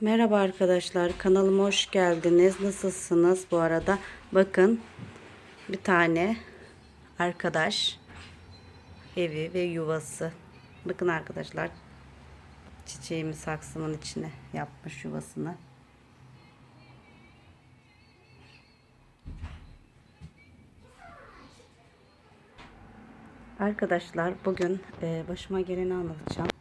Merhaba arkadaşlar kanalıma hoş geldiniz. Nasılsınız bu arada? Bakın bir tane arkadaş evi ve yuvası. Bakın arkadaşlar çiçeğimi saksımın içine yapmış yuvasını. Arkadaşlar bugün e, başıma geleni anlatacağım.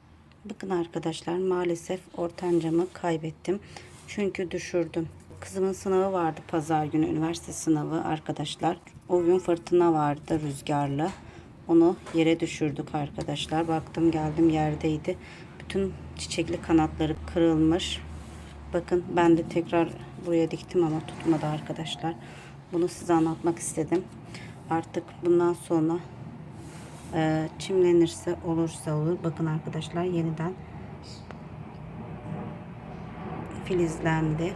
Bakın arkadaşlar maalesef ortancamı kaybettim. Çünkü düşürdüm. Kızımın sınavı vardı pazar günü üniversite sınavı arkadaşlar. O gün fırtına vardı rüzgarlı. Onu yere düşürdük arkadaşlar. Baktım geldim yerdeydi. Bütün çiçekli kanatları kırılmış. Bakın ben de tekrar buraya diktim ama tutmadı arkadaşlar. Bunu size anlatmak istedim. Artık bundan sonra çimlenirse olursa olur. Bakın arkadaşlar yeniden filizlendi.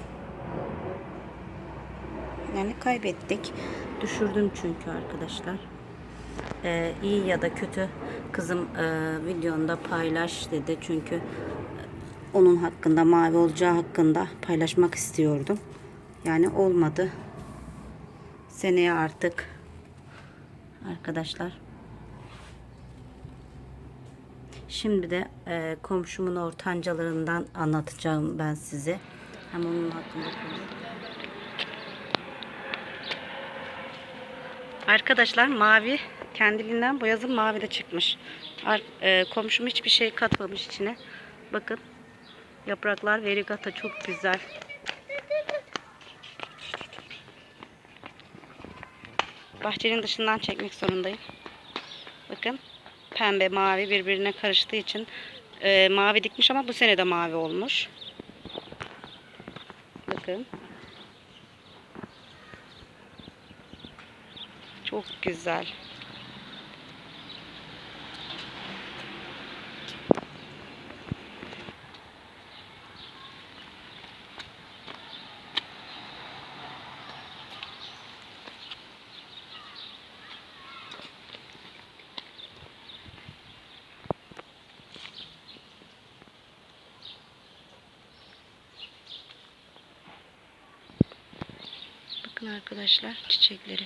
Yani kaybettik. Düşürdüm çünkü arkadaşlar. E, iyi ya da kötü kızım e, videonda paylaş dedi. Çünkü onun hakkında mavi olacağı hakkında paylaşmak istiyordum. Yani olmadı. Seneye artık arkadaşlar Şimdi de e, komşumun ortancalarından anlatacağım ben size. Hem onun hakkında. Arkadaşlar mavi kendiliğinden bu yazın mavi de çıkmış. Ar- e, komşum hiçbir şey katmamış içine. Bakın yapraklar verigata çok güzel. Bahçenin dışından çekmek zorundayım. Pembe mavi birbirine karıştığı için e, mavi dikmiş ama bu sene de mavi olmuş. Bakın. Çok güzel. Bakın arkadaşlar çiçekleri.